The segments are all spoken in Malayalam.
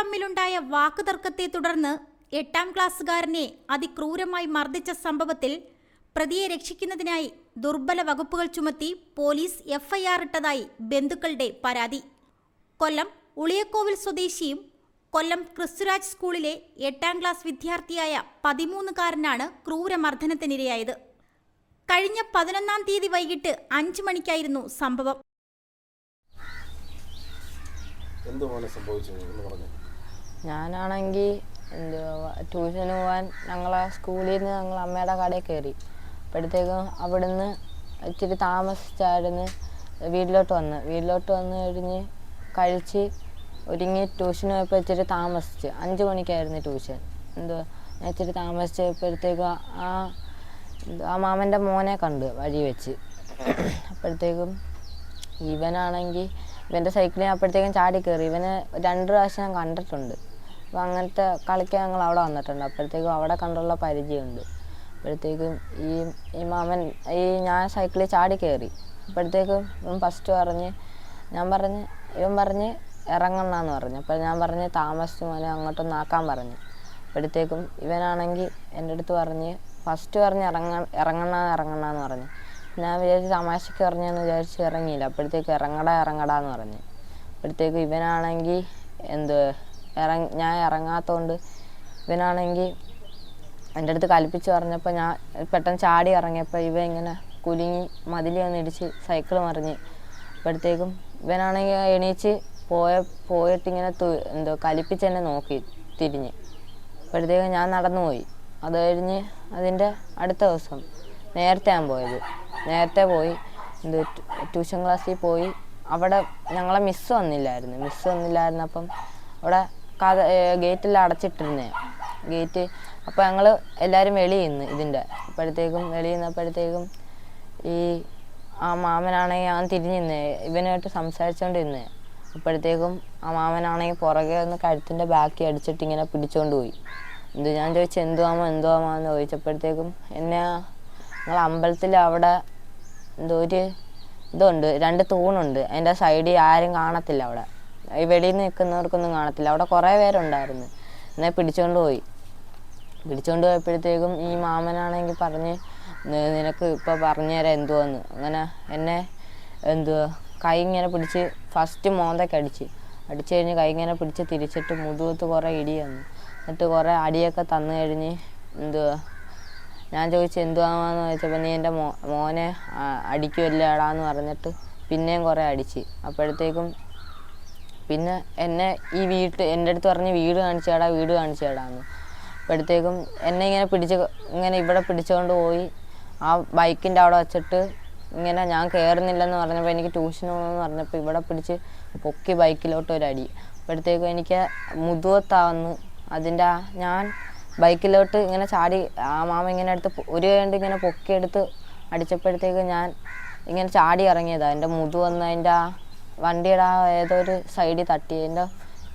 തമ്മിലുണ്ടായ വാക്കുതർക്കത്തെ തുടർന്ന് എട്ടാം ക്ലാസ്സുകാരനെ അതിക്രൂരമായി മർദ്ദിച്ച സംഭവത്തിൽ പ്രതിയെ രക്ഷിക്കുന്നതിനായി ദുർബല വകുപ്പുകൾ ചുമത്തി പോലീസ് എഫ്ഐആർ ഇട്ടതായി ബന്ധുക്കളുടെ പരാതി. കൊല്ലം ഉളിയക്കോവിൽ സ്വദേശിയും കൊല്ലം ക്രിസ്തുരാജ് സ്കൂളിലെ എട്ടാം ക്ലാസ് വിദ്യാർത്ഥിയായ പതിമൂന്നുകാരനാണ് ക്രൂരമർദ്ദനത്തിനിരയായത്. കഴിഞ്ഞ പതിനൊന്നാം തീയതി വൈകിട്ട് അഞ്ച് മണിക്കായിരുന്നു സംഭവം. എന്തുപോലെ മോനെ സംഭവിച്ചത് എന്ന് പറഞ്ഞു. ഞാനാണെങ്കിൽ എന്തുവാ ട്യൂഷന് പോകാൻ ഞങ്ങളെ സ്കൂളിൽ നിന്ന് ഞങ്ങൾ അമ്മയുടെ കടയിൽ കയറി. അപ്പോഴത്തേക്കും അവിടുന്ന് ഇച്ചിരി താമസിച്ചായിരുന്നു വീട്ടിലോട്ട് വന്ന്. വീട്ടിലോട്ട് വന്ന് കഴിഞ്ഞ് കഴിച്ച് ഒരുങ്ങി ട്യൂഷന് പോയപ്പോൾ ഇച്ചിരി താമസിച്ച്. അഞ്ച് മണിക്കായിരുന്നു ട്യൂഷൻ. എന്തുവാ ഞാൻ ഇച്ചിരി താമസിച്ചപ്പോഴത്തേക്കും ആ ആ മാമന്റെ മോനെ കണ്ട് വഴി വെച്ച്. അപ്പോഴത്തേക്കും ഇവനാണെങ്കിൽ ഇവന്റെ സൈക്കിളിൽ അപ്പോഴത്തേക്കും ചാടി കയറി. ഇവന് രണ്ട് പ്രാവശ്യം ഞാൻ കണ്ടിട്ടുണ്ട്. അപ്പം അങ്ങനത്തെ കളിക്കാൻ ഞങ്ങൾ അവിടെ വന്നിട്ടുണ്ട്. അപ്പോഴത്തേക്കും അവിടെ കണ്ടുള്ള പരിചയമുണ്ട്. അപ്പോഴത്തേക്കും ഈ ഈ മാമൻ ഈ ഞാൻ സൈക്കിളിൽ ചാടി കയറി അപ്പോഴത്തേക്കും ഇവൻ ഫസ്റ്റ് പറഞ്ഞ് ഞാൻ പറഞ്ഞ് ഇവൻ പറഞ്ഞ് ഇറങ്ങണമെന്ന് പറഞ്ഞു. അപ്പോൾ ഞാൻ പറഞ്ഞ് താമസിച്ചു മോനെ അങ്ങോട്ടൊന്ന് ആക്കാൻ പറഞ്ഞു. അപ്പോഴത്തേക്കും ഇവനാണെങ്കിൽ എന്റെ അടുത്ത് പറഞ്ഞ് ഫസ്റ്റ് പറഞ്ഞ് ഇറങ്ങ ഇറങ്ങണ ഇറങ്ങണമെന്ന് പറഞ്ഞു. ഞാൻ വിചാരിച്ച് തമാശക്ക് ഇറങ്ങിയെന്ന് വിചാരിച്ച് ഇറങ്ങിയില്ല. അപ്പോഴത്തേക്ക് ഇറങ്ങടാ ഇറങ്ങടാ എന്ന് പറഞ്ഞു. അപ്പോഴത്തേക്ക് ഇവനാണെങ്കിൽ എന്ത് ഇറങ്ങ ഞാൻ ഇറങ്ങാത്തതുകൊണ്ട് ഇവനാണെങ്കിൽ എന്റെ അടുത്ത് കൽപ്പിച്ച് പറഞ്ഞപ്പോൾ ഞാൻ പെട്ടെന്ന് ചാടി ഇറങ്ങിയപ്പോൾ ഇവ ഇങ്ങനെ കുലുങ്ങി മതിലി ഒന്ന് ഇടിച്ച് സൈക്കിൾ മറിഞ്ഞ്. അപ്പോഴത്തേക്കും ഇവനാണെങ്കിൽ എണീച്ച് പോയ പോയിട്ട് ഇങ്ങനെ തു- എന്തോ കലിപ്പിച്ച് എന്നെ നോക്കി തിരിഞ്ഞ്. അപ്പോഴത്തേക്കും ഞാൻ നടന്നു പോയി അത് കഴിഞ്ഞ് അതിന്റെ അടുത്ത ദിവസം നേരത്തെ ഞാൻ പോയത്. നേരത്തെ പോയി എന്ത് ട്യൂഷൻ ക്ലാസ്സിൽ പോയി. അവിടെ ഞങ്ങളെ മിസ്സ് വന്നില്ലായിരുന്നു. മിസ്സ് വന്നില്ലായിരുന്നപ്പം അവിടെ ഗേറ്റെല്ലാം അടച്ചിട്ടിരുന്നേ. ഗേറ്റ് അപ്പോൾ ഞങ്ങൾ എല്ലാവരും വെളിയിൽ നിന്ന് ഇതിന്റെ അപ്പോഴത്തേക്കും വെളിയിൽ ഈ ആ മാമനാണെങ്കിൽ ഞാൻ തിരിഞ്ഞിരുന്നത് ഇവനായിട്ട് സംസാരിച്ചുകൊണ്ടിരുന്നത് അപ്പോഴത്തേക്കും ആ മാമനാണെങ്കിൽ പുറകെ ഒന്ന് കഴുത്തിന്റെ ബാക്കി അടിച്ചിട്ട് ഇങ്ങനെ പിടിച്ചുകൊണ്ട് പോയി. എന്ത് ഞാൻ ചോദിച്ചു എന്തുവാമോ എന്തുവാമോ എന്ന് ചോദിച്ചപ്പോഴത്തേക്കും എന്നെ ഞങ്ങൾ അമ്പലത്തിൽ അവിടെ എന്തോ ഒരു ഇതുണ്ട് രണ്ട് തൂണുണ്ട്. അതിന്റെ സൈഡിൽ ആരും കാണത്തില്ല അവിടെ. ഈ വെളിയിൽ നിന്ന് നിൽക്കുന്നവർക്കൊന്നും കാണത്തില്ല. അവിടെ കുറേ പേരുണ്ടായിരുന്നു. എന്നെ പിടിച്ചുകൊണ്ട് പോയി. പിടിച്ചുകൊണ്ട് പോയപ്പോഴത്തേക്കും ഈ മാമനാണെങ്കിൽ പറഞ്ഞ് "നി- നിനക്ക് ഇപ്പോൾ പറഞ്ഞു തരാം എന്തുവാന്ന്. അങ്ങനെ എന്നെ എന്തുവാ കൈ ഇങ്ങനെ പിടിച്ച് ഫസ്റ്റ് മോന്തയ്ക്ക് അടിച്ച്. അടിച്ചു കഴിഞ്ഞ് കൈ ഇങ്ങനെ പിടിച്ച് തിരിച്ചിട്ട് മുതുകത്ത് കുറേ ഇടി തന്നു എന്നിട്ട് കുറേ അടിയൊക്കെ തന്നു കഴിഞ്ഞ് എന്തുവാ ഞാൻ ചോദിച്ചു എന്തുവാന്ന്? ചോദിച്ചപ്പോൾ നീ എന്റെ മോ മോനെ അടിക്കുമല്ലേടാന്ന് പറഞ്ഞിട്ട് പിന്നെയും കുറേ അടിച്ച്. അപ്പോഴത്തേക്കും പിന്നെ എന്നെ ഈ വീട്ട് എന്റെ അടുത്ത് പറഞ്ഞ് വീട് കാണിച്ചു കാണിച്ചേടാ വീട് കാണിച്ചു കാണിച്ചേടാന്ന്. അപ്പോഴത്തേക്കും എന്നെ ഇങ്ങനെ പിടിച്ച് ഇങ്ങനെ ഇവിടെ പിടിച്ചുകൊണ്ട് പോയി ആ ബൈക്കിന്റെ അവിടെ വച്ചിട്ട് ഇങ്ങനെ ഞാൻ കയറുന്നില്ലെന്ന് പറഞ്ഞപ്പോൾ എനിക്ക് ട്യൂഷൻ പോകണമെന്ന് പറഞ്ഞപ്പോൾ ഇവിടെ പിടിച്ച് പൊക്കി ബൈക്കിലോട്ട് ഒരു അടി. അപ്പോഴത്തേക്കും എനിക്ക് മുതുവത്താവുന്നു അതിന്റെ ഞാൻ ബൈക്കിലോട്ട് ഇങ്ങനെ ചാടി ആ മാമ ഇങ്ങനെ എടുത്ത് ഒരു കണ്ട് ഇങ്ങനെ പൊക്കിയെടുത്ത് അടിച്ചപ്പോഴത്തേക്ക് ഞാൻ ഇങ്ങനെ ചാടി ഇറങ്ങിയതാണ് എന്റെ മുതു വന്ന് അതിന്റെ ആ വണ്ടിയുടെ ആ ഏതോ ഒരു സൈഡിൽ തട്ടിയതിന്റെ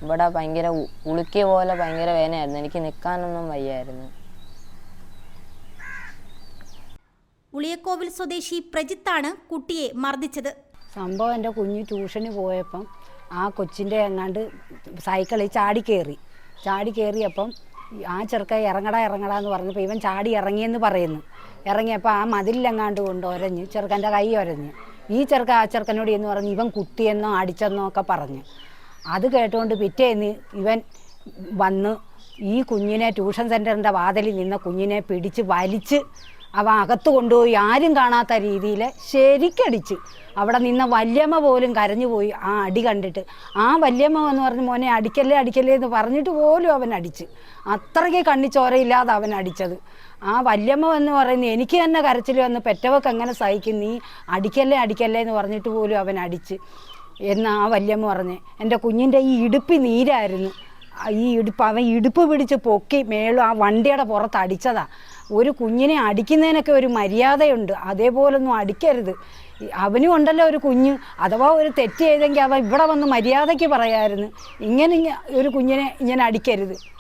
ഇവിടെ ഭയങ്കര ഉളുക്കിയ പോലെ ഭയങ്കര വേദനയായിരുന്നു എനിക്ക് നിൽക്കാനൊന്നും വയ്യായിരുന്നു. ഉളിയക്കോവിൽ സ്വദേശി പ്രജിത്താണ് കുട്ടിയെ മർദ്ദിച്ചത്. സംഭവം എന്റെ കുഞ്ഞ് ട്യൂഷന് പോയപ്പം ആ കൊച്ചിന്റെ എങ്ങാണ്ട് സൈക്കിളിൽ ചാടി കയറി. ചാടി കയറിയപ്പം ആ ചെറുക്കൻ ഇറങ്ങടാ ഇറങ്ങടാ എന്ന് പറഞ്ഞപ്പോൾ ഇവൻ ചാടി ഇറങ്ങിയെന്ന് പറയുന്നു. ഇറങ്ങിയപ്പോൾ ആ മതിലെങ്ങാണ്ട് കൊണ്ട് ഒരഞ്ഞ് ചെറുക്കന്റെ കൈ ഒരഞ്ഞ്. ഈ ചെറുക്ക ആ ചെറുക്കനോട് എന്ന് പറഞ്ഞ് ഇവൻ കുത്തിയെന്നോ അടിച്ചെന്നോ ഒക്കെ പറഞ്ഞ്. അത് കേട്ടുകൊണ്ട് പിറ്റേന്ന് ഇവൻ വന്ന് ഈ കുഞ്ഞിനെ ട്യൂഷൻ സെന്ററിന്റെ വാതിലിൽ നിന്ന കുഞ്ഞിനെ പിടിച്ച് വലിച്ച് അവ അകത്ത് കൊണ്ടുപോയി ആരും കാണാത്ത രീതിയിൽ ശരിക്കടിച്ച്. അവിടെ നിന്ന വല്യമ്മ പോലും കരഞ്ഞു പോയി ആ അടി കണ്ടിട്ട്. ആ വല്യമ്മ എന്ന് പറഞ്ഞ് മോനെ അടിക്കല്ലേ അടിക്കല്ലേ എന്ന് പറഞ്ഞിട്ട് പോലും അവൻ അടിച്ച്. അത്രയ്ക്ക് കണ്ണിച്ചോരയില്ലാതെ അവൻ അടിച്ചത്. ആ വല്യമ്മ എന്ന് പറയുന്നത് എനിക്ക് തന്നെ കരച്ചിൽ വന്ന് പെറ്റവക്ക് എങ്ങനെ സഹിക്കും? നീ അടിക്കല്ലേ അടിക്കല്ലേ എന്ന് പറഞ്ഞിട്ട് പോലും അവൻ അടിച്ച്. എന്ന് ആ വല്യമ്മ പറഞ്ഞ് എന്റെ കുഞ്ഞിന്റെ ഈ ഇടുപ്പി നീരായിരുന്നു. ഈ ഇടുപ്പ് അവൻ ഇടുപ്പ് പിടിച്ച് പൊക്കി മേളും ആ വണ്ടിയുടെ പുറത്ത് അടിച്ചതാ. ഒരു കുഞ്ഞിനെ അടിക്കുന്നതിനൊക്കെ ഒരു മര്യാദയുണ്ട്. അതേപോലൊന്നും അടിക്കരുത്. അവനും ഉണ്ടല്ലോ ഒരു കുഞ്ഞ്. അഥവാ ഒരു തെറ്റ് ചെയ്തെങ്കിൽ അവൻ ഇവിടെ വന്ന് മര്യാദയ്ക്ക് പറയായിരുന്നു. ഇങ്ങനെ ഒരു കുഞ്ഞിനെ ഇങ്ങനെ അടിക്കരുത്.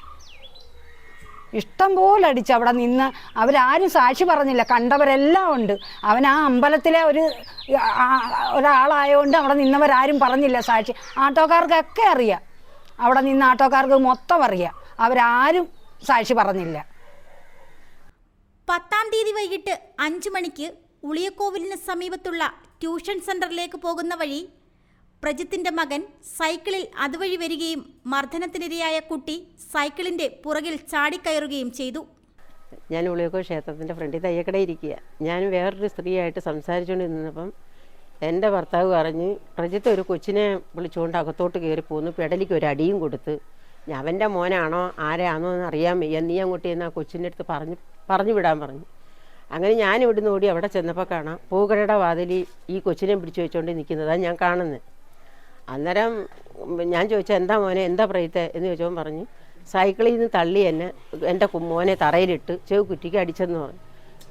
ഇഷ്ടം പോലെ അടിച്ച് അവിടെ നിന്ന് അവരാരും സാക്ഷി പറഞ്ഞില്ല. കണ്ടവരെല്ലാം ഉണ്ട്. അവൻ ആ അമ്പലത്തിലെ ഒരു ഒരാളായതുകൊണ്ട് അവിടെ നിന്നവരാരും പറഞ്ഞില്ല സാക്ഷി. ആട്ടോക്കാർക്കൊക്കെ അറിയാം. അവിടെ നിന്ന് ആട്ടോക്കാർക്ക് മൊത്തം അറിയാം. അവരാരും സാക്ഷി പറഞ്ഞില്ല. പത്താം തീയതി വൈകിട്ട് അഞ്ചു മണിക്ക് ഉളിയക്കോവിലിന് സമീപത്തുള്ള ട്യൂഷൻ സെന്ററിലേക്ക് പോകുന്ന വഴി പ്രജിത്തിന്റെ മകൻ സൈക്കിളിൽ അതുവഴി വരികയും മർദ്ദനത്തിനിരയായ കുട്ടി സൈക്കിളിന്റെ പുറകിൽ ചാടിക്കയറുകയും ചെയ്തു. ഞാൻ ഉളിയക്കോ ക്ഷേത്രത്തിന്റെ ഫ്രണ്ടിൽ തയ്യക്കട ഇരിക്കുക. ഞാൻ വേറൊരു സ്ത്രീയായിട്ട് സംസാരിച്ചുകൊണ്ട് നിന്നപ്പം എന്റെ ഭർത്താവ് പറഞ്ഞ് പ്രജിത്ത് ഒരു കൊച്ചിനെ വിളിച്ചുകൊണ്ട് അകത്തോട്ട് കയറി പോന്നു പെടലിക്ക് ഒരു അടിയും കൊടുത്ത് അവന്റെ മോനാണോ ആരാണോ എന്ന് അറിയാൻ വയ്യ. നീ അങ്ങോട്ട് ചെന്ന് ആ കൊച്ചിന്റെ അടുത്ത് പറഞ്ഞു പറഞ്ഞു വിടാൻ പറഞ്ഞു. അങ്ങനെ ഞാൻ ഇവിടുന്ന് ഓടി അവിടെ ചെന്നപ്പോൾ കാണാം പൂക്കടയുടെ വാതിലിൽ ഈ കൊച്ചിനെ പിടിച്ചു വെച്ചുകൊണ്ട് നിൽക്കുന്നതാണ് ഞാൻ കാണുന്നത്. അന്നേരം ഞാൻ ചോദിച്ചാൽ എന്താ മോനെ എന്താ പ്രയത്തെ എന്ന് ചോദിച്ചവൻ പറഞ്ഞു സൈക്കിളിൽ നിന്ന് തള്ളി എന്നെ എന്റെ മോനെ തറയിലിട്ട് ചെവ് കുറ്റിക്ക് അടിച്ചെന്ന് പറഞ്ഞു.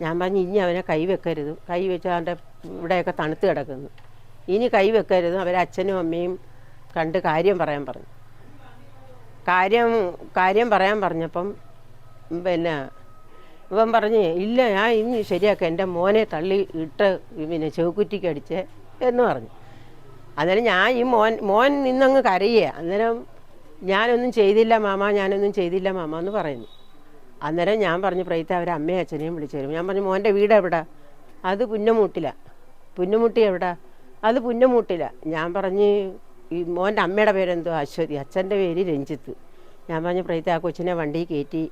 ഞാൻ പറഞ്ഞു ഇനി അവനെ കൈ വെക്കരുത്. കൈ വെച്ച് അവന്റെ ഇവിടെയൊക്കെ തണുത്ത് കിടക്കുന്നു. ഇനി കൈ വെക്കരുത്. അവരെ അച്ഛനും അമ്മയും കണ്ട് കാര്യം പറയാൻ പറഞ്ഞു. കാര്യം കാര്യം പറയാൻ പറഞ്ഞപ്പം പിന്നെ ഇവൻ പറഞ്ഞ് ഇല്ല ഞാൻ ഇനി ശരിയാക്കാം. എന്റെ മോനെ തള്ളി ഇട്ട് പിന്നെ ചെവുക്കുറ്റിക്ക് അടിച്ചേ എന്ന് പറഞ്ഞു. അന്നേരം ഞാൻ ഈ മോൻ മോൻ നിന്നങ്ങ് കരയുക അന്നേരം ഞാനൊന്നും ചെയ്തില്ല മാമ ഞാനൊന്നും ചെയ്തില്ല മാമ എന്ന് പറയുന്നു. അന്നേരം ഞാൻ പറഞ്ഞു പ്രൈത്ത അവരെ അമ്മയും അച്ഛനെയും വിളിച്ചു ഞാൻ പറഞ്ഞു മോന്റെ വീട് എവിടെ? അത് പുന്നമൂട്ടില. പുന്നമുട്ടി എവിടെ? അത് പുന്നമൂട്ടില. ഞാൻ പറഞ്ഞ് ഈ മോന്റെ അമ്മയുടെ പേരെന്തോ? അശ്വതി. അച്ഛന്റെ പേര് രഞ്ജിത്ത്. ഞാൻ പറഞ്ഞു പ്രൈത്ത ആ കൊച്ചിനെ വണ്ടി കയറ്റി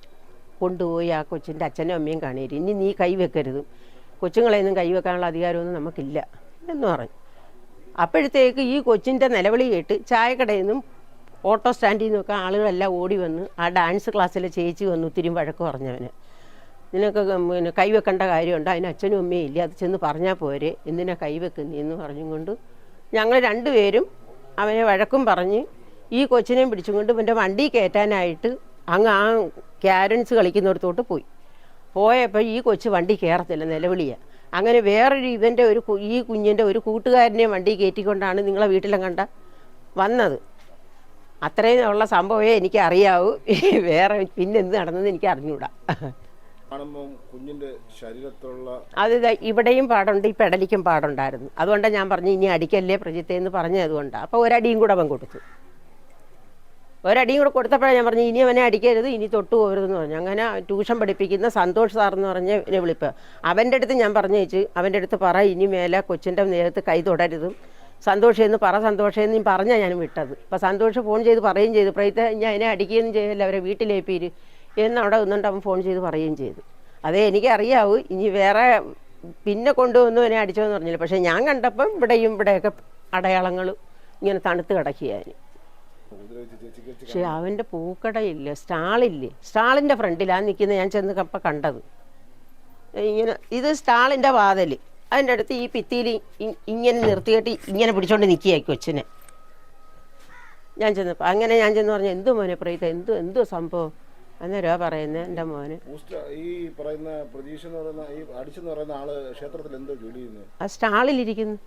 കൊണ്ടുപോയി ആ കൊച്ചിന്റെ അച്ഛനും അമ്മയും കാണേരി. ഇനി നീ കൈവെക്കരുത്. കൊച്ചുങ്ങളെയൊന്നും കൈവെക്കാനുള്ള അധികാരമൊന്നും നമുക്കില്ല. എന്ന് പറഞ്ഞു. അപ്പോഴത്തേക്ക് ഈ കൊച്ചിന്റെ നിലവിളി കേട്ട് ചായക്കടയിൽ നിന്നും ഓട്ടോ സ്റ്റാൻഡിൽ നിന്നൊക്കെ ആളുകളെല്ലാം ഓടി വന്ന് ആ ഡാൻസ് ക്ലാസ്സിലെ ചേച്ചി വന്നു ഒത്തിരി വഴക്ക് പറഞ്ഞവന്. നിനക്ക് പിന്നെ കൈവെക്കേണ്ട കാര്യമുണ്ട് അതിന് അച്ഛനും അമ്മയും ഇല്ല അത് ചെന്ന് പറഞ്ഞാൽ പോരെ എന്തിനാ കൈവെക്കുന്നേ എന്ന് പറഞ്ഞുകൊണ്ട് ഞങ്ങൾ രണ്ടുപേരും അവനെ വഴക്കും പറഞ്ഞ് ഈ കൊച്ചിനെയും പിടിച്ചും കൊണ്ട് ഇവന്റെ വണ്ടി കയറ്റാനായിട്ട് അങ്ങ് ആ ക്യാരൻസ് കളിക്കുന്നിടത്തോട്ട് പോയി. പോയപ്പോൾ ഈ കൊച്ച് വണ്ടി കയറത്തില്ല നിലവിളിയാണ് അങ്ങനെ വേറൊരു ഇവന്റെ ഒരു ഈ കുഞ്ഞിന്റെ ഒരു കൂട്ടുകാരനെ വണ്ടി കയറ്റിക്കൊണ്ടാണ് നിങ്ങളെ വീട്ടിലും കണ്ട വന്നത്. അത്രയും ഉള്ള സംഭവമേ എനിക്ക് അറിയാവൂ. വേറെ പിന്നെ എന്ത് നടന്നെന്ന് എനിക്ക് അറിഞ്ഞൂടാ. ശരീരത്തുള്ള അത് ഇവിടെയും പാടുണ്ട് ഈ പെടലിക്കും പാടുണ്ടായിരുന്നു. അതുകൊണ്ടാണ് ഞാൻ പറഞ്ഞു ഇനി അടിക്കല്ലേ പ്രജിത്തെ എന്ന് പറഞ്ഞതുകൊണ്ടാണ് അപ്പോൾ ഒരടിയും കൂടെ അവൻ കൊടുത്തു. ഒരടിയും കൂടെ കൊടുത്തപ്പോഴാണ് ഞാൻ പറഞ്ഞു ഇനി അവനെ അടിക്കരുത് ഇനി തൊട്ട് പോകരുതെന്ന് പറഞ്ഞു. അങ്ങനെ ട്യൂഷൻ പഠിപ്പിക്കുന്ന സന്തോഷ് സാർ എന്ന് പറഞ്ഞ് എന്നെ വിളിപ്പ്. അവന്റെ അടുത്ത് ഞാൻ പറഞ്ഞു വെച്ച് അവന്റെ അടുത്ത് പറ ഇനി മേലെ കൊച്ചിന്റെ നേരത്ത് കൈ തൊടരുതും. സന്തോഷേന്ന് പറ സന്തോഷേന്ന് ഞാൻ പറഞ്ഞാൽ ഞാൻ വിട്ടത്. അപ്പോൾ സന്തോഷ് ഫോൺ ചെയ്ത് പറയുകയും ചെയ്തു. പ്രയത്തെ ഞാൻ അതിനെ അടിക്കുകയൊന്നും ചെയ്യില്ല അവരെ വീട്ടിലേപ്പീര്. എന്ന് അവിടെ നിന്നുകൊണ്ട് അവൻ ഫോൺ ചെയ്ത് പറയുകയും ചെയ്തു. അതേ എനിക്കറിയാവൂ ഇനി വേറെ പിന്നെ കൊണ്ടുവന്നു എന്നെ അടിച്ചോന്ന് പറഞ്ഞില്ല. പക്ഷേ ഞാൻ കണ്ടപ്പം ഇവിടെയും ഇവിടെയൊക്കെ അടയാളങ്ങൾ ഇങ്ങനെ തണുത്ത് കിടക്കുകയായിരുന്നു പക്ഷേ അവന്റെ പൂക്കടയില്ലേ? സ്റ്റാളില്ലേ? സ്റ്റാളിന്റെ ഫ്രണ്ടിലാണ് നിൽക്കുന്നത്. ഞാൻ ചെന്ന് കപ്പ കണ്ടത്. ഇങ്ങനെ ഇത് സ്റ്റാളിന്റെ വാതൽ അതിന്റെ അടുത്ത് ഈ ഭിത്തിയിൽ ഇങ്ങനെ നിർത്തിയിട്ട് ഇങ്ങനെ പിടിച്ചോണ്ട് നിൽക്കുകയായി കൊച്ചിനെ. ഞാൻ ചെന്നപ്പോൾ അങ്ങനെ ഞാൻ ചെന്ന് പറഞ്ഞു എന്തു മോനെ പ്രീത? എന്തു എന്തോ സംഭവം? അന്നേരോ പറയുന്നത് എന്റെ മോന്. ഈ പറയുന്ന പ്രതീക്ഷ എന്ന് പറയുന്ന ഈ അടിച്ചെന്ന് പറയുന്ന ആൾ ക്ഷേത്രത്തിൽ എന്തോ ജോലി ചെയ്യുന്നത് ആ സ്റ്റാളിലിരിക്കുന്നു.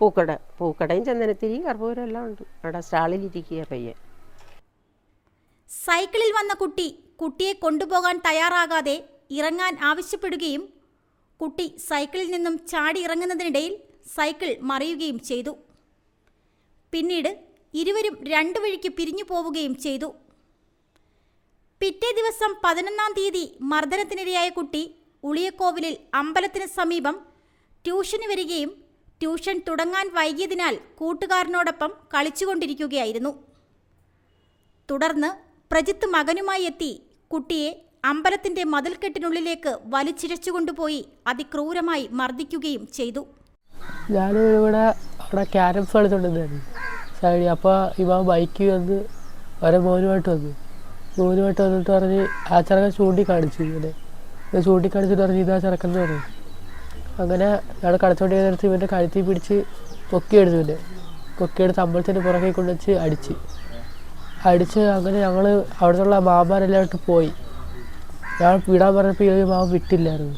പൂക്കട പൂക്കടയും ചന്ദനത്തിരി കർപ്പൂരം എല്ലാം ഉണ്ട്. അവിടെ സ്റ്റാളിലിരിക്കുക പയ്യെ. സൈക്കിളിൽ വന്ന കുട്ടി കുട്ടിയെ കൊണ്ടുപോകാൻ തയ്യാറാകാതെ ഇറങ്ങാൻ ആവശ്യപ്പെടുകയും കുട്ടി സൈക്കിളിൽ നിന്നും ചാടി ഇറങ്ങുന്നതിനിടയിൽ സൈക്കിൾ മറിയുകയും ചെയ്തു. പിന്നീട് ഇരുവരും രണ്ടു വഴിക്ക് പിരിഞ്ഞു പോവുകയും ചെയ്തു. പിറ്റേ ദിവസം പതിനൊന്നാം തീയതി മർദ്ദനത്തിനിരയായ കുട്ടി ഉളിയക്കോവിലിൽ അമ്പലത്തിന് സമീപം ട്യൂഷന് വരികയും ട്യൂഷൻ തുടങ്ങാൻ വൈകിയതിനാൽ കൂട്ടുകാരനോടൊപ്പം കളിച്ചുകൊണ്ടിരിക്കുകയായിരുന്നു. തുടർന്ന് പ്രജിത്ത് മകനുമായി എത്തി കുട്ടിയെ അമ്പലത്തിന്റെ മതിൽക്കെട്ടിനുള്ളിലേക്ക് വലിച്ചിരച്ചുകൊണ്ടുപോയി അതിക്രൂരമായി മർദ്ദിക്കുകയും ചെയ്തു. ഇവിടെ അവിടെ ക്യാരംസ് കളിച്ചോണ്ടിരുന്നായിരുന്നു സൈഡിൽ അപ്പോൾ ഇവ ബൈക്കിൽ വന്ന് മോനുമായിട്ട് വന്നു. മോനുമായിട്ട് വന്നിട്ട് പറഞ്ഞ് ആ ചെറുക്കൻ ചൂണ്ടിക്കാണിച്ചു ഇങ്ങനെ ചൂണ്ടിക്കാണിച്ചിട്ട് പറഞ്ഞ് ഇതാ ചെറുക്കൻ എന്ന് പറഞ്ഞു. അങ്ങനെ ഞങ്ങൾ കളിച്ചോണ്ടിരുന്നിടത്ത് ഇവന്റെ കഴുത്തി പിടിച്ച് പൊക്കിയെടുത്തു പിന്നെ പൊക്കിയെടുത്ത് അമ്പലത്തിന്റെ പുറകെ കൊണ്ടുവച്ച് അടിച്ച്. അടിച്ച് അങ്ങനെ ഞങ്ങൾ അവിടെ നിന്നുള്ള മാമാരെല്ലാം പോയി. ഞാൻ വിടാൻ പറഞ്ഞപ്പോൾ ഈ മാമ വിട്ടില്ലായിരുന്നു.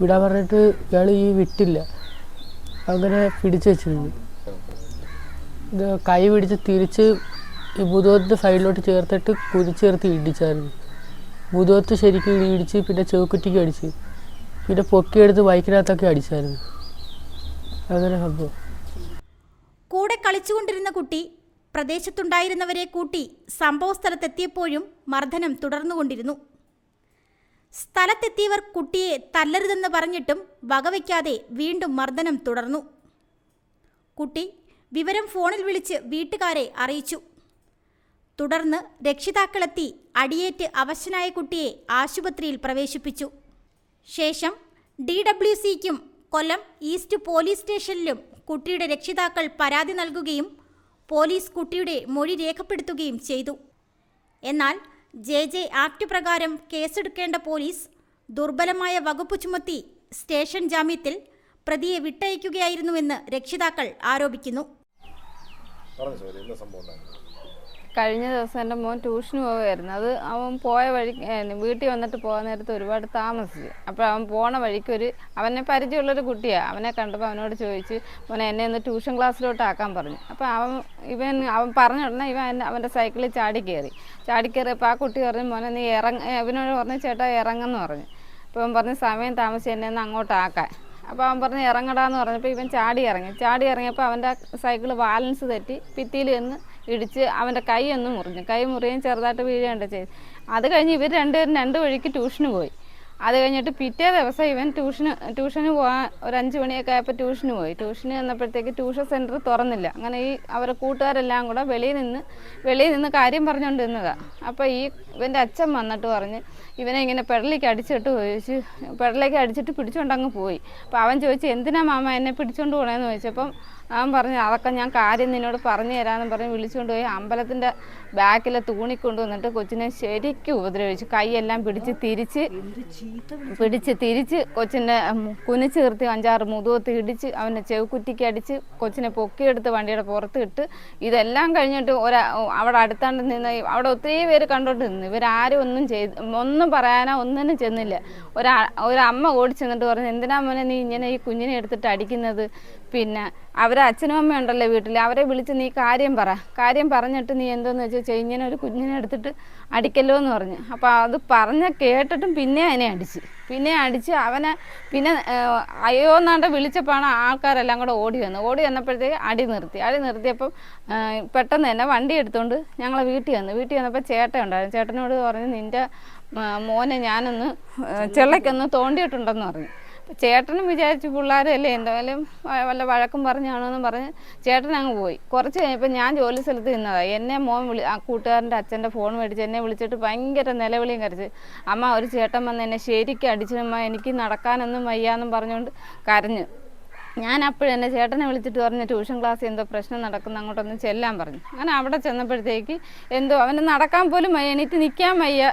വിടാൻ പറഞ്ഞിട്ട് ഇയാൾ ഈ വിട്ടില്ല. അങ്ങനെ പിടിച്ചു വെച്ചിരുന്നു. കൈ പിടിച്ച് തിരിച്ച് ഈ മുതുകത്ത് സൈഡിലോട്ട് ചേർത്തിട്ട് കുതിച്ചേർത്ത് ഇടിച്ചായിരുന്നു. മുതുകത്ത് ശരിക്കും ഇടിച്ച് പിന്നെ ചെവക്കുറ്റിക്ക് അടിച്ച്. പിന്നെ പൊക്കിയെടുത്ത് ബൈക്കിനകത്തൊക്കെ അടിച്ചായിരുന്നു. അങ്ങനെ സംഭവം. കൂടെ കളിച്ചുകൊണ്ടിരുന്ന കുട്ടി പ്രദേശത്തുണ്ടായിരുന്നവരെ കൂട്ടി സംഭവസ്ഥലത്തെത്തിയപ്പോഴും മർദ്ദനം തുടർന്നുകൊണ്ടിരുന്നു. സ്ഥലത്തെത്തിയവർ കുട്ടിയെ തല്ലരുതെന്ന് പറഞ്ഞിട്ടും വകവയ്ക്കാതെ വീണ്ടും മർദ്ദനം തുടർന്നു. കുട്ടി വിവരം ഫോണിൽ വിളിച്ച് വീട്ടുകാരെ അറിയിച്ചു. തുടർന്ന് രക്ഷിതാക്കളെത്തി അടിയേറ്റ് അവശനായ കുട്ടിയെ ആശുപത്രിയിൽ പ്രവേശിപ്പിച്ചു. ശേഷം ഡി ഡബ്ല്യു സിക്കും കൊല്ലം ഈസ്റ്റ് പോലീസ് സ്റ്റേഷനിലും കുട്ടിയുടെ രക്ഷിതാക്കൾ പരാതി നൽകുകയും പോലീസ് കുട്ടിയുടെ മൊഴി രേഖപ്പെടുത്തുകയും ചെയ്തു. എന്നാൽ ജെ ജെ ആക്ട് പ്രകാരം കേസെടുക്കേണ്ട പോലീസ് ദുർബലമായ വകുപ്പ് ചുമത്തി സ്റ്റേഷൻ ജാമ്യത്തിൽ പ്രതിയെ വിട്ടയക്കുകയായിരുന്നുവെന്ന് രക്ഷിതാക്കൾ ആരോപിക്കുന്നു. കഴിഞ്ഞ ദിവസം എന്റെ മോൻ ട്യൂഷന് പോവുമായിരുന്നു. അത് അവൻ പോയ വഴി വീട്ടിൽ വന്നിട്ട് പോകാൻ നേരത്ത് ഒരുപാട് താമസിച്ചു. അപ്പോൾ അവൻ പോണ വഴിക്കൊരു അവനെ പരിചയമുള്ളൊരു കുട്ടിയാണ് അവനെ കണ്ടപ്പോൾ അവനോട് ചോദിച്ച് മോനെ എന്നെ ഒന്ന് ട്യൂഷൻ ക്ലാസ്സിലോട്ട് ആക്കാൻ പറഞ്ഞു. അപ്പോൾ അവൻ ഇവൻ അവൻ പറഞ്ഞ ഉടനെ ഇവൻ അവന്റെ സൈക്കിളിൽ ചാടി കയറി. ചാടി കയറിയപ്പോൾ ആ കുട്ടി പറഞ്ഞു മോനെ നീ ഇറങ്ങ ഇവനോട് പറഞ്ഞു ചേട്ടാ ഇറങ്ങെന്ന് പറഞ്ഞു. അപ്പോൾ അവൻ പറഞ്ഞു സമയം താമസിച്ച് എന്നെ ഒന്ന് അങ്ങോട്ടാക്കാൻ അപ്പോൾ അവൻ പറഞ്ഞ് ഇറങ്ങടാന്ന് പറഞ്ഞപ്പോൾ ഇവൻ ചാടി ഇറങ്ങി. ചാടി ഇറങ്ങിയപ്പോൾ അവന്റെ സൈക്കിൾ ബാലൻസ് തെറ്റി ഭിത്തിയിൽ നിന്ന് ഇടിച്ച് അവന്റെ കൈ ഒന്ന് മുറിഞ്ഞു. കൈ മുറിയും ചെറുതായിട്ട് വീഴുകയുണ്ട് ചെയ്തു. അത് കഴിഞ്ഞ് ഇവർ രണ്ടുപേരും രണ്ട് വഴിക്ക് ട്യൂഷന് പോയി. അത് കഴിഞ്ഞിട്ട് പിറ്റേ ദിവസം ഇവൻ ട്യൂഷന് ട്യൂഷന് പോകാൻ ഒരു അഞ്ച് മണിയൊക്കെ ആയപ്പോൾ ട്യൂഷന് പോയി. ട്യൂഷന് ചെന്നപ്പോഴത്തേക്ക് ട്യൂഷൻ സെന്റർ തുറന്നില്ല. അങ്ങനെ ഈ അവരുടെ കൂട്ടുകാരെല്ലാം കൂടെ വെളിയിൽ നിന്ന് വെളിയിൽ നിന്ന് കാര്യം പറഞ്ഞുകൊണ്ടിരുന്നതാണ് അപ്പോൾ ഈ ഇവന്റെ അച്ഛൻ വന്നിട്ട് പറഞ്ഞ് ഇവനെ ഇങ്ങനെ പെടലേക്ക് അടിച്ചിട്ട് ചോദിച്ചു പെടലേക്ക് അടിച്ചിട്ട് പിടിച്ചുകൊണ്ട് അങ്ങ് പോയി. അപ്പോൾ അവൻ ചോദിച്ചു എന്തിനാ മാമ എന്നെ പിടിച്ചുകൊണ്ട് പോകണമെന്ന് ചോദിച്ചപ്പം അവൻ പറഞ്ഞു അതൊക്കെ ഞാൻ കാര്യം നിന്നോട് പറഞ്ഞു തരാമെന്ന് പറഞ്ഞ് വിളിച്ചുകൊണ്ട് പോയി. അമ്പലത്തിന്റെ തൂണി കൊണ്ടുവന്നിട്ട് കൊച്ചിനെ ശരിക്കും ഉപദ്രവിച്ചു. കൈയെല്ലാം പിടിച്ച് തിരിച്ച് പിടിച്ച് തിരിച്ച് കൊച്ചിന്റെ കുനിച്ച് നിർത്തി അഞ്ചാറ് മുതുകത്ത് ഇടിച്ച് അവന്റെ ചെവിക്കുറ്റിക്ക് അടിച്ച് കൊച്ചിനെ പൊക്കിയെടുത്ത് വണ്ടിയുടെ പുറത്ത് ഇട്ട് ഇതെല്ലാം കഴിഞ്ഞിട്ട് ഒരാ അവിടെ അടുത്താണ്ട് നിന്ന് അവിടെ ഒത്തിരി പേര് കണ്ടോണ്ട് നിന്ന്. ഇവരാരും ഒന്നും ചെയ്ത് ഒന്നും പറയാനോ ഒന്നിനും ചെന്നില്ല. ഒരാ ഒരമ്മ ഓടി ചെന്നിട്ട് പറഞ്ഞു എന്തിനാ മോനെ നീ ഇങ്ങനെ ഈ കുഞ്ഞിനെ എടുത്തിട്ട് അടിക്കുന്നത്? പിന്നെ അവരെ അച്ഛനും അമ്മയും ഉണ്ടല്ലോ വീട്ടിൽ അവരെ വിളിച്ച് നീ കാര്യം പറ. കാര്യം പറഞ്ഞിട്ട് നീ എന്തോന്ന് വെച്ചാൽ ചെയ് ഒരു കുഞ്ഞിനെ എടുത്തിട്ട് അടിക്കല്ലോ എന്ന് പറഞ്ഞു. അപ്പോൾ അത് പറഞ്ഞ കേട്ടിട്ടും പിന്നെ അതിനെ അടിച്ച്. പിന്നെ അടിച്ച് അവനെ പിന്നെ അയ്യോ എന്നാണ്ട് വിളിച്ചപ്പോഴാണ് ആൾക്കാരെല്ലാം കൂടെ ഓടി വന്നു. ഓടി വന്നപ്പോഴത്തേക്ക് അടി നിർത്തി. അടി നിർത്തിയപ്പം പെട്ടെന്ന് തന്നെ വണ്ടി എടുത്തുകൊണ്ട് ഞങ്ങളെ വീട്ടിൽ വന്നു. വീട്ടിൽ വന്നപ്പോൾ ചേട്ടൻ ഉണ്ടായിരുന്നു. ചേട്ടനോട് പറഞ്ഞു നിന്റെ മോനെ ഞാനൊന്ന് ചെള്ളയ്ക്കൊന്ന് തോണ്ടിയിട്ടുണ്ടെന്ന് പറഞ്ഞു. ചേട്ടനും വിചാരിച്ചു പിള്ളേരല്ലേ എന്തായാലും വല്ല വഴക്കും പറഞ്ഞാണോന്ന് പറഞ്ഞ് ചേട്ടൻ അങ്ങ് പോയി. കുറച്ച് കഴിഞ്ഞപ്പോൾ ഞാൻ ജോലി സ്ഥലത്ത് നിന്നതാണ് എന്നെ മോൻ വിളി ആ കൂട്ടുകാരന്റെ അച്ഛന്റെ ഫോൺ മേടിച്ച് എന്നെ വിളിച്ചിട്ട് ഭയങ്കര നിലവിളിയും കരച്ച്. അമ്മ ഒരു ചേട്ടൻ വന്ന് എന്നെ ശരിക്കും അടിച്ചമ്മ എനിക്ക് നടക്കാനൊന്നും വയ്യാന്നും പറഞ്ഞുകൊണ്ട് കരഞ്ഞു. ഞാൻ അപ്പോഴും എന്നെ ചേട്ടനെ വിളിച്ചിട്ട് പറഞ്ഞ ട്യൂഷൻ ക്ലാസ് എന്തോ പ്രശ്നം നടക്കുന്ന അങ്ങോട്ടൊന്ന് ചെല്ലാൻ പറഞ്ഞു. അങ്ങനെ അവിടെ ചെന്നപ്പോഴത്തേക്ക് എന്തോ അവന് നടക്കാൻ പോലും വയ്യ എനിക്ക് നിൽക്കാൻ വയ്യ.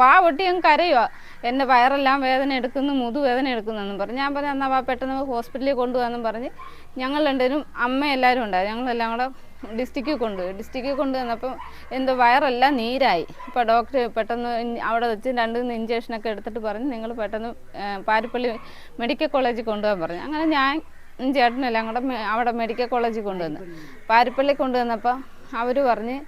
വാ പൊട്ടിയും കരയുക എന്റെ വയറെല്ലാം വേദന എടുക്കുന്നു മുതു വേദന എടുക്കുന്നെന്നും പറഞ്ഞു. ഞാൻ പറഞ്ഞു എന്നാൽ വാ പെട്ടെന്ന് ഹോസ്പിറ്റലിൽ കൊണ്ടുപോകാമെന്നും പറഞ്ഞ് ഞങ്ങൾ രണ്ടുപേരും അമ്മ എല്ലാവരും ഉണ്ടായി ഞങ്ങളെല്ലാം കൂടെ ഡിസ്ട്രിക്റ്റിൽ കൊണ്ടുപോയി. ഡിസ്ട്രിക്റ്റിൽ കൊണ്ടുവന്നപ്പം എന്തോ വയറെല്ലാം നീരായി. അപ്പോൾ ഡോക്ടർ പെട്ടെന്ന് അവിടെ വെച്ച് രണ്ട് മൂന്ന് ഇഞ്ചക്ഷനൊക്കെ എടുത്തിട്ട് പറഞ്ഞ് നിങ്ങൾ പെട്ടെന്ന് പാരിപ്പള്ളി മെഡിക്കൽ കോളേജിൽ കൊണ്ടുപോകാൻ പറഞ്ഞു. അങ്ങനെ ഞാൻ ചേട്ടനെല്ലാം മെ- അവിടെ മെഡിക്കൽ കോളേജിൽ കൊണ്ടുവന്നു. പാരിപ്പള്ളി കൊണ്ടുവന്നപ്പോൾ അവർ പറഞ്ഞ്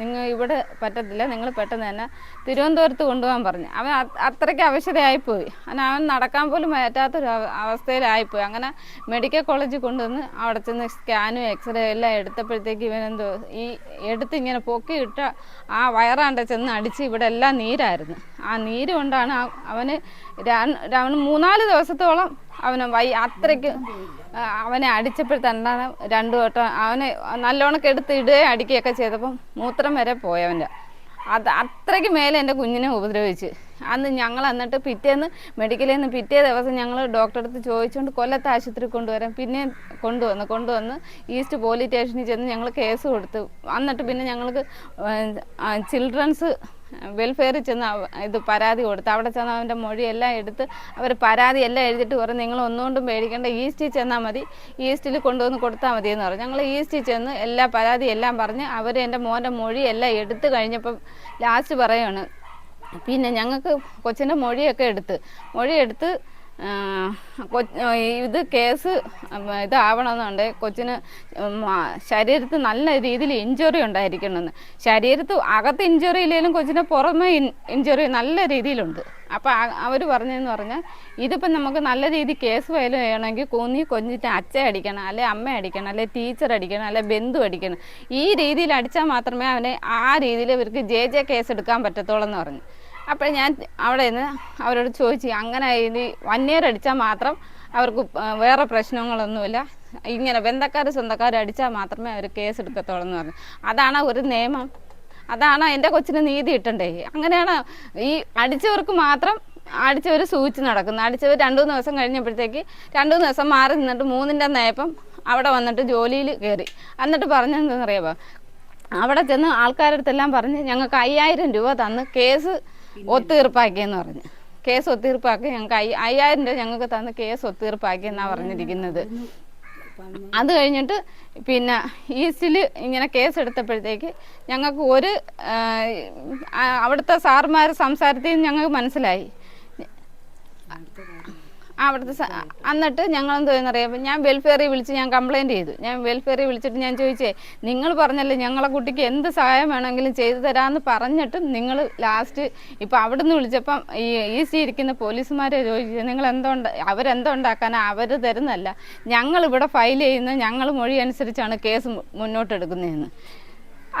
നിങ്ങൾ ഇവിടെ പറ്റത്തില്ല നിങ്ങൾ പെട്ടെന്ന് തന്നെ തിരുവനന്തപുരത്ത് കൊണ്ടുപോകാൻ പറഞ്ഞു. അവൻ അത്- അത്രയ്ക്ക് അവശതയായിപ്പോയി. അങ്ങനെ അവൻ നടക്കാൻ പോലും പറ്റാത്തൊരു അവ- അവസ്ഥയിലായിപ്പോയി. അങ്ങനെ മെഡിക്കൽ കോളേജിൽ കൊണ്ടുവന്ന് അവിടെ ചെന്ന് സ്കാനും എക്സ്റേ എല്ലാം എടുത്തപ്പോഴത്തേക്ക് ഇവനെന്തോ ഈ എടുത്ത് ഇങ്ങനെ പൊക്കി പൊക്കിയിട്ട ആ വയറാണ്ട ചെന്ന് അടിച്ച് ഇവിടെ എല്ലാം നീരായിരുന്നു. ആ നീര് കൊണ്ടാണ് അവന് മൂന്നാൽ ദിവസത്തോളം അവന് വൈ അത്രയ്ക്ക് അവനെ അടിച്ചപ്പോഴത്തെന്താണ് രണ്ടു വട്ടം അവനെ നല്ലോണം എടുത്ത് ഇടുകയും അടിക്കുകയൊക്കെ ചെയ്തപ്പം മൂത്രം വരെ പോയവന്റെ അത് അത്രയ്ക്ക് മേലെ എന്റെ കുഞ്ഞിനെ ഉപദ്രവിച്ച്. അന്ന് ഞങ്ങൾ എന്നിട്ട് പിറ്റേന്ന് മെഡിക്കലിൽ നിന്ന് പിറ്റേ ദിവസം ഞങ്ങൾ ഡോക്ടറെ അടുത്ത് ചോദിച്ചുകൊണ്ട് കൊല്ലത്ത് ആശുപത്രി കൊണ്ടുവരാം പിന്നെ കൊണ്ടുവന്ന് കൊണ്ടുവന്ന് ഈസ്റ്റ് പോലീസ് സ്റ്റേഷനിൽ ചെന്ന് ഞങ്ങൾ കേസ് കൊടുത്തു. എന്നിട്ട് പിന്നെ ഞങ്ങൾക്ക് ചിൽഡ്രൻസ് വെൽഫെയറിൽ ചെന്ന് ഇത് പരാതി കൊടുത്ത് അവിടെ ചെന്ന് അവന്റെ മൊഴിയെല്ലാം എടുത്ത് അവർ പരാതി എല്ലാം എഴുതിയിട്ട് പറഞ്ഞു നിങ്ങൾ ഒന്നുകൊണ്ടും പേടിക്കേണ്ട ഈസ്റ്റിൽ ചെന്നാൽ മതി ഈസ്റ്റിൽ കൊണ്ടുവന്ന് കൊടുത്താൽ മതി എന്ന് പറഞ്ഞു. ഞങ്ങൾ ഈസ്റ്റിൽ ചെന്ന് എല്ലാ പരാതി എല്ലാം പറഞ്ഞ് അവർ എന്റെ മോന്റെ മൊഴി എല്ലാം എടുത്ത് കഴിഞ്ഞപ്പം ലാസ്റ്റ് പറയുകയാണ് പിന്നെ ഞങ്ങൾക്ക് കൊച്ചിന്റെ മൊഴിയൊക്കെ എടുത്ത് മൊഴി എടുത്ത് ആ, കൊ- ഇത് കേസ് ഇതാവണമെന്നുണ്ട്. കൊച്ചിന് ശരീരത്തിൽ ശരീരത്ത് നല്ല രീതിയിൽ ഇഞ്ചുറി ഉണ്ടായിരിക്കണമെന്ന്. ശരീരത്ത് അകത്ത് ഇഞ്ചുറി ഇല്ലെങ്കിലും കൊച്ചിന് പുറമെ ഇഞ്ചുറി നല്ല രീതിയിലുണ്ട്. അപ്പോൾ അവർ പറഞ്ഞതെന്ന് പറഞ്ഞാൽ ഇതിപ്പം നമുക്ക് നല്ല രീതിയിൽ കേസ് ഫയൽ ചെയ്യണമെങ്കിൽ കൂന്നി കൊഞ്ഞിട്ട് അച്ഛ അടിക്കണം അല്ലെ അമ്മ അടിക്കണം അല്ലെ ടീച്ചർ അടിക്കണം അല്ലെ ബന്ധു അടിക്കണം. ഈ രീതിയിൽ അടിച്ചാൽ മാത്രമേ അവനെ ആ രീതിയിൽ ഇവർക്ക് ജെ ജെ കേസ് എടുക്കാൻ പറ്റത്തുള്ളൂ എന്ന് പറഞ്ഞു. അപ്പോൾ ഞാൻ അവിടെ നിന്ന് അവരോട് ചോദിച്ചു അങ്ങനെ ഇനി വൺ അടിച്ചാൽ മാത്രം അവർക്ക് വേറെ പ്രശ്നങ്ങളൊന്നുമില്ല. ഇങ്ങനെ ബന്ധക്കാർ സ്വന്തക്കാർ അടിച്ചാൽ മാത്രമേ അവർ കേസ് എടുക്കത്തുള്ളൂ എന്ന് പറഞ്ഞു. അതാണ് ഒരു നിയമം. അതാണ് എന്റെ കൊച്ചിന് നീതി കിട്ടണ്ടേ. അങ്ങനെയാണ് ഈ അടിച്ചവർക്ക് മാത്രം അടിച്ചവർ സൂചിച്ച് നടക്കുന്നത് അടിച്ചവർ രണ്ട് മൂന്ന് ദിവസം കഴിഞ്ഞപ്പോഴത്തേക്ക് രണ്ട് മൂന്ന് ദിവസം മാറി നിന്നിട്ട് മൂന്നിന്റെ നയപ്പം അവിടെ വന്നിട്ട് ജോലിയിൽ കയറി. എന്നിട്ട് പറഞ്ഞെന്തെന്നറിയാമോ അവിടെ ചെന്ന് ആൾക്കാരുടെ അടുത്തെല്ലാം പറഞ്ഞ് ഞങ്ങൾക്ക് അയ്യായിരം രൂപ തന്ന് കേസ് ഒത്തീർപ്പാക്കിയെന്ന് പറഞ്ഞു. കേസ് ഒത്തീർപ്പാക്കി ഞങ്ങൾക്ക് അയ്യ- അയ്യായിരം രൂപ ഞങ്ങൾക്ക് തന്ന് കേസ് ഒത്തീർപ്പാക്കിയെന്നാണ് പറഞ്ഞിരിക്കുന്നത്. അത് കഴിഞ്ഞിട്ട് പിന്നെ ഈസ്റ്റിൽ ഇങ്ങനെ കേസ് എടുത്തപ്പോഴത്തേക്ക് ഞങ്ങൾക്ക് ഒരു അവിടുത്തെ സാറുമാർ സംസാരത്തിൽ ഞങ്ങൾക്ക് മനസ്സിലായി. അവിടുത്തെ എന്നിട്ട് ഞങ്ങൾ എന്ത് ചെയ്യുന്നറിയാം ഞാൻ വെൽഫെയറിൽ വിളിച്ച് ഞാൻ കംപ്ലൈന്റ് ചെയ്തു. ഞാൻ വെൽഫെയറിൽ വിളിച്ചിട്ട് ഞാൻ ചോദിച്ചേ നിങ്ങൾ പറഞ്ഞല്ലേ ഞങ്ങളെ കുട്ടിക്ക് എന്ത് സഹായം വേണമെങ്കിലും ചെയ്തു തരാമെന്ന് പറഞ്ഞിട്ടും നിങ്ങൾ ലാസ്റ്റ് ഇപ്പം അവിടുന്ന് വിളിച്ചപ്പം ഈ ഈ സി ഇരിക്കുന്ന പോലീസുമാരെ ചോദിച്ചു നിങ്ങൾ എന്തുകൊണ്ട് അവരെന്തുണ്ടാക്കാനാ? അവർ തരുന്നല്ല ഞങ്ങൾ ഇവിടെ ഫയൽ ചെയ്യുന്ന ഞങ്ങൾ മൊഴി അനുസരിച്ചാണ് കേസ് മുന്നോട്ടെടുക്കുന്നതെന്ന്.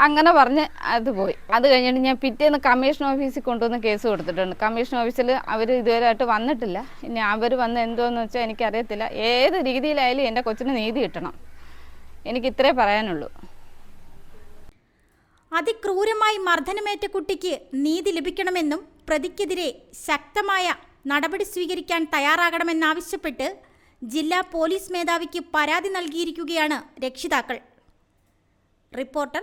അങ്ങനെ പറഞ്ഞ് അത് പോയി. അത് കഴിഞ്ഞിട്ട് ഞാൻ പിറ്റേന്ന് കമ്മീഷൻ ഓഫീസിൽ കൊണ്ടുവന്ന് കേസ് കൊടുത്തിട്ടുണ്ട്. കമ്മീഷൻ ഓഫീസിൽ അവർ ഇതുവരെ ആയിട്ട് വന്നിട്ടില്ല. ഇനി അവർ വന്ന് എന്തോന്ന് വെച്ചാൽ എനിക്കറിയത്തില്ല. ഏത് രീതിയിലായാലും എന്റെ കൊച്ചിന് നീതി കിട്ടണം. എനിക്ക് ഇത്രേ പറയാനുള്ളൂ. അതിക്രൂരമായി മർദ്ദനമേറ്റ കുട്ടിക്ക് നീതി ലഭിക്കണമെന്നും പ്രതിക്കെതിരെ ശക്തമായ നടപടി സ്വീകരിക്കാൻ തയ്യാറാകണമെന്നാവശ്യപ്പെട്ട് ജില്ലാ പോലീസ് മേധാവിക്ക് പരാതി നൽകിയിരിക്കുകയാണ് രക്ഷിതാക്കൾ. റിപ്പോർട്ടർ